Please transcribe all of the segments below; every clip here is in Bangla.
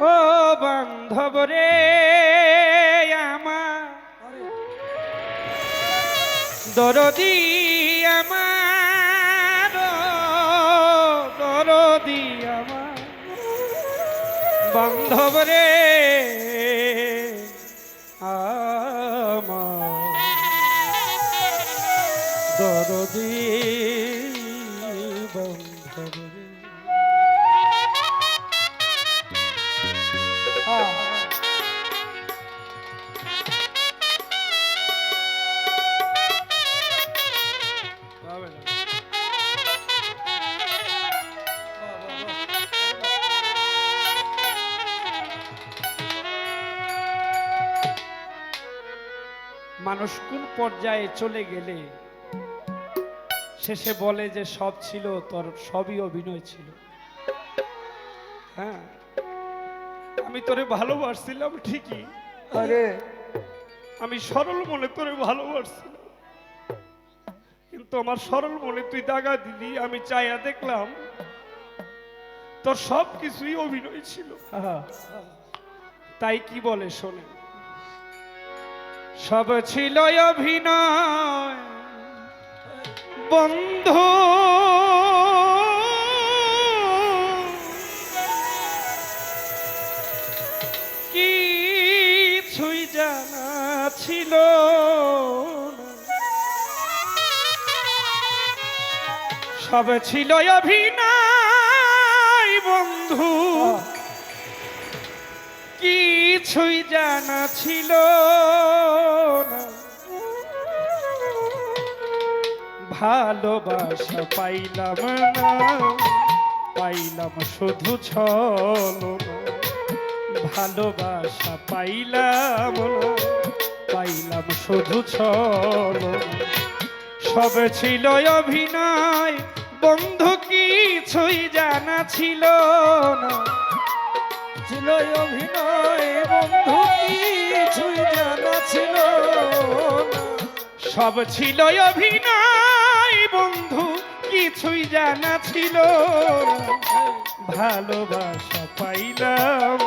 ও বান্ধব রে আমার। দরদি আমার দরদি আমার। বান্ধব রে মানুষ কোন পর্যায়ে চলে গেলে শেষে বলে যে সব ছিল তোর সবই অভিনয় ছিল। হ্যাঁ আমি তোরে ভালোবাসছিলাম ঠিকই। আরে। আমি সরল মনে তোরে ভালোবাসছিলাম। কিন্তু আমার সরল মনে তুই দাগা দিলি আমি চাইয়া দেখলাম তোর সব কিছুই অভিনয় ছিল। তাই কি বলে শোনে সব ছিল অভিনয়। বন্ধু। কিছুই জানা ছিল সব ছিল অভিনয় বন্ধু। কিছুই জানা ছিল না। ভালোবাসা পাইলাম না, পাইলাম শুধু ছলনা। ভালোবাসা পাইলাম পাইলাম শুধু ছলনা। সব ছিল অভিনয়, বন্ধু কিছুই জানা ছিল না। ছিল অভিনয়, বন্ধু কিছুই জানা ছিল সব ছিল অভিনয়, বন্ধু, কিছুই জানা ছিল। ভালোবাসা পাইলাম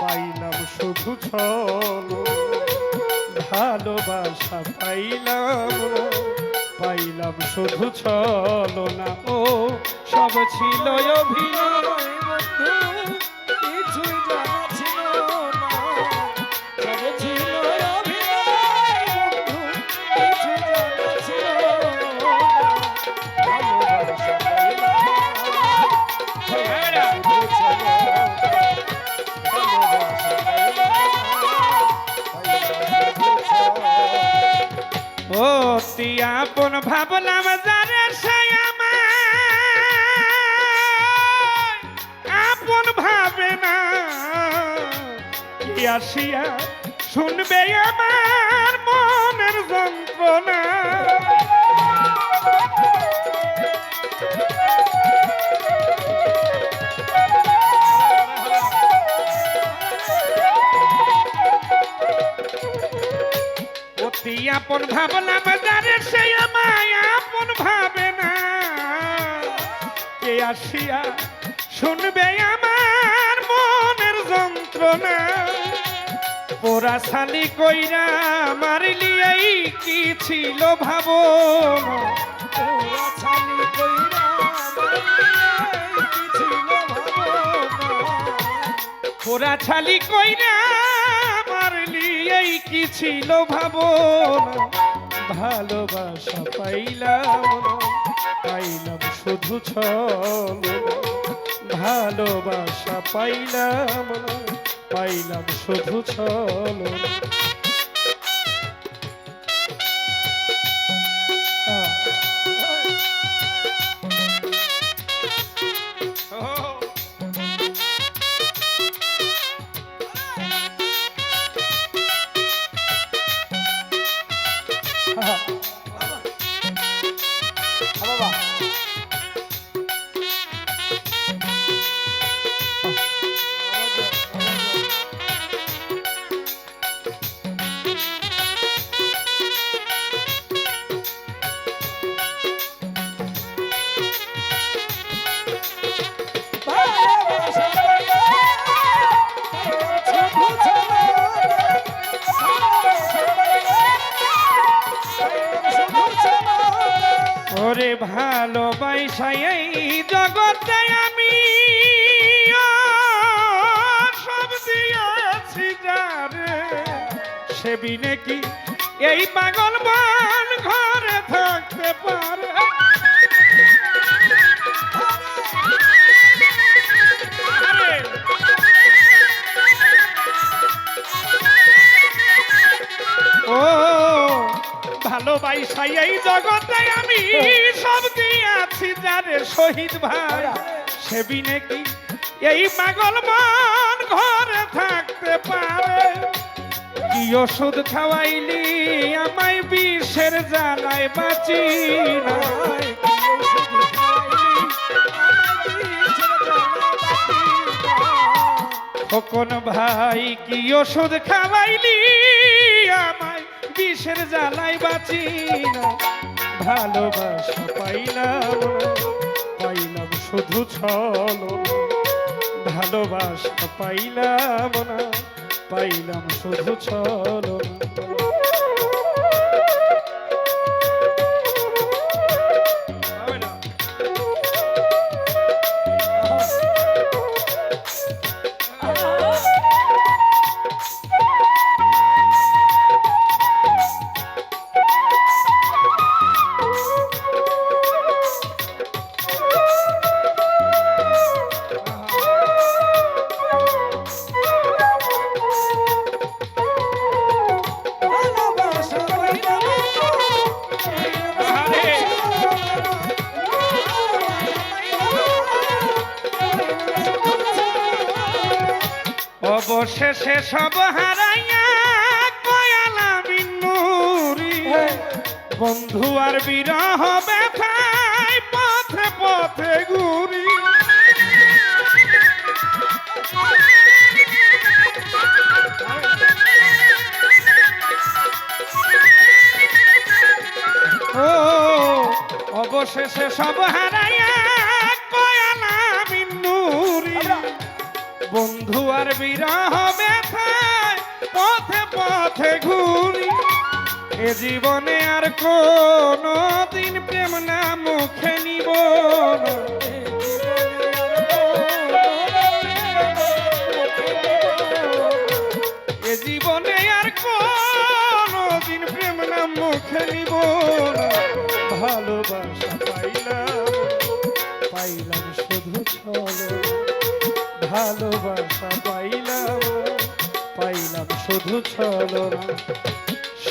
পাইলাম শুধু ছল। ভালোবাসা পাইলাম পাইলাম শুধু ছল না। ও, সব ছিল অভিনয় তুই আপন ভাবলাম যারে আপন ভাবে না। আসিয়া শুনবে আমার মনের যন্ত্রণা? আপন ভাবলাম যারে সে আমায় আপন ভাবে না। কে আসিয়া শুনবে আমার মনের যন্ত্রণা? পোরা শালি কইরা মারলি, এই কি ছিল ভাবো কি ছিল। পোড়া ছালি কইরা এই কি ছিল ভাব ভালোবাসা পাইলাম পাইলাম শুধু ছল। ভালোবাসা পাইলাম পাইলাম শুধু ছল। ভালোবাসাই এই জগতে আমি সব দিয়েছি যারে। সে বিনে কি এই পাগল মন ঘরে থাকতে পারে। ও ভালোবাসাই এই জগতে আমি সব দিয়েছি যারে শহীদ ভাই। সে বিনে কি এই পাগল মন ঘরে থাকতে পারে। কি ওষুধ খাওয়াইলি? আমায় বিষের জ্বালায় বাঁচি খোকন ভাই কি ওষুধ খাওয়াইলি? আমায় বিষের জ্বালায় বাঁচি না ভালোবাসা পাইলাম না, পাইলাম শুধু ছল। ভালোবাসা পাইলাম না পাইলাম শুধু ছল। অবশেষে সব হারাইয়া কয়ালা বিনুরি বন্ধু আর বিরহ ব্যথায় পথে পথে ঘুরি। ও অবশেষে সব হারাইয়া বন্ধু আর বিরহ ব্যথায় পথে পথে ঘুরি। এ জীবনে আর কোনো দিন প্রেম না মুখে নিব। এ জীবনে আর কোনো দিন প্রেম না মুখে নিব ভালোবাসা পাইলাম পাইলাম শুধু ছলো। ভালোবাসা পাইলাম পাইলাম শুধু ছলনা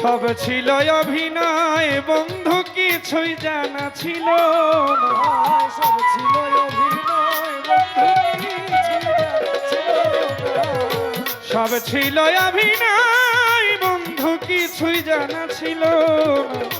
সব ছিল অভিনয়, বন্ধু কিছুই জানা ছিল। সব ছিল সব ছিল অভিনয়, বন্ধু কিছুই জানা ছিল না।